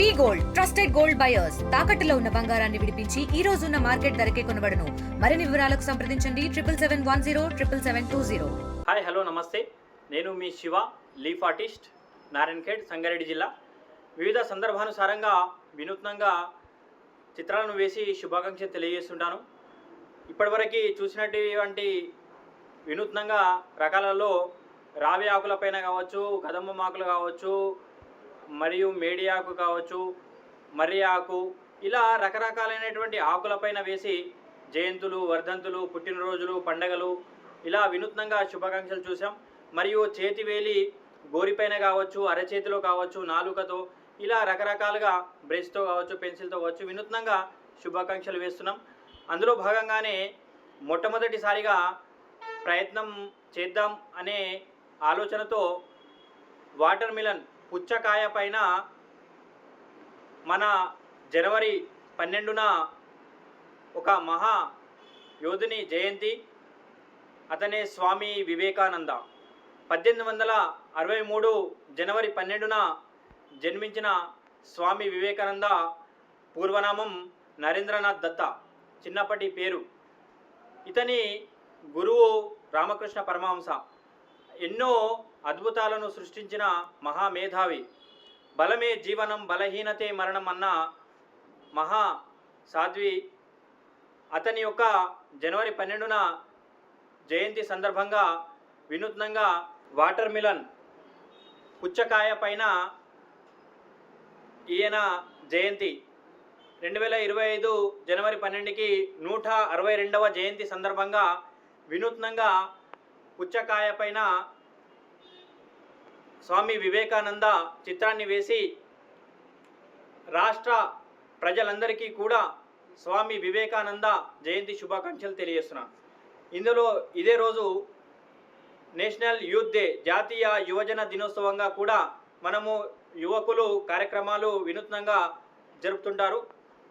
V gold trusted gold buyers. తాకట్టులో ఉన్న బంగారాన్ని విడిపించి ఈ రోజు ఉన్న మార్కెట్ ధరకే కొనబడను. మరిన్ని వివరాలకు సంప్రదించండి triple seven one zero triple seven two zero. Hi hello namaste. నేను మీ శివ లీఫ్ ఆర్టిస్ట్ నారాయణఖేడ్ సంగారెడ్డి జిల్లా. వివిధ సందర్భానుసారంగా వినూత్నంగా చిత్రాలను వేసి శుభాకాంక్షలు తెలియజేస్తుంటాను. ఇప్పటివరకు చూసినటువంటి వినూత్నంగా రకాలలో రావి ఆకులపైన కావచ్చు కదంబ ఆకులు కావచ్చు మరియు మేడి ఆకు కావచ్చు మర్రి ఆకు ఇలా రకరకాలైనటువంటి ఆకులపైన వేసి జయంతులు వర్ధంతులు పుట్టినరోజులు పండగలు ఇలా వినూత్నంగా శుభాకాంక్షలు చూసాం మరియు చేతివేలి గోరిపైన కావచ్చు అరచేతిలో కావచ్చు నాలుకతో ఇలా రకరకాలుగా బ్రష్తో కావచ్చు పెన్సిల్తో కావచ్చు వినూత్నంగా శుభాకాంక్షలు వేస్తున్నాం. అందులో భాగంగానే మొట్టమొదటిసారిగా ప్రయత్నం చేద్దాం అనే ఆలోచనతో వాటర్ మిలన్ పుచ్చకాయ పైన మన జనవరి పన్నెండున ఒక మహా యోధుని జయంతి. అతనే స్వామి వివేకానంద. పద్దెనిమిది వందల అరవై మూడు జనవరి పన్నెండున జన్మించిన స్వామి వివేకానంద పూర్వనామం నరేంద్రనాథ్ దత్త. చిన్నప్పటి పేరు. ఇతని గురువు రామకృష్ణ పరమహంస. ఎన్నో అద్భుతాలను సృష్టించిన మహామేధావి. బలమే జీవనం బలహీనతే మరణం అన్న మహా సాధ్వి అతని యొక్క జనవరి పన్నెండున జయంతి సందర్భంగా వినూత్నంగా వాటర్ మిలన్ పుచ్చకాయ పైన ఈయన జయంతి. రెండు వేల ఇరవై ఐదు జనవరి పన్నెండుకి నూట అరవై రెండవ జయంతి సందర్భంగా వినూత్నంగా పుచ్చకాయ పైన స్వామి వివేకానంద చిత్రాన్ని వేసి రాష్ట్ర ప్రజలందరికీ కూడా స్వామి వివేకానంద జయంతి శుభాకాంక్షలు తెలియజేస్తున్నాను. ఇందులో ఇదే రోజు నేషనల్ యూత్ డే జాతీయ యువజన దినోత్సవంగా కూడా మనము యువకులు కార్యక్రమాలు వినూత్నంగా జరుపుతుంటారు.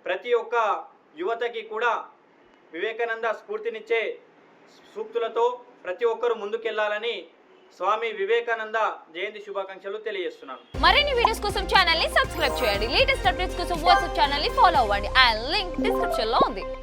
ప్రతి ఒక్క యువతకి కూడా వివేకానంద స్ఫూర్తినిచ్చే సూక్తులతో ప్రతి ఒక్కరూ ముందుకెళ్ళాలని స్వామి వివేకానంద జయంతి శుభాకాంక్షలు తెలియజేస్తున్నాను. మరిన్ని వీడియోస్ కోసం ఛానల్ని సబ్స్క్రైబ్ చేయండి. లేటెస్ట్ అప్డేట్స్ కోసం వాట్సాప్ ఛానల్ని ఫాలో అవ్వండి. అండ్ లింక్ డిస్క్రిప్షన్లో ఉంది.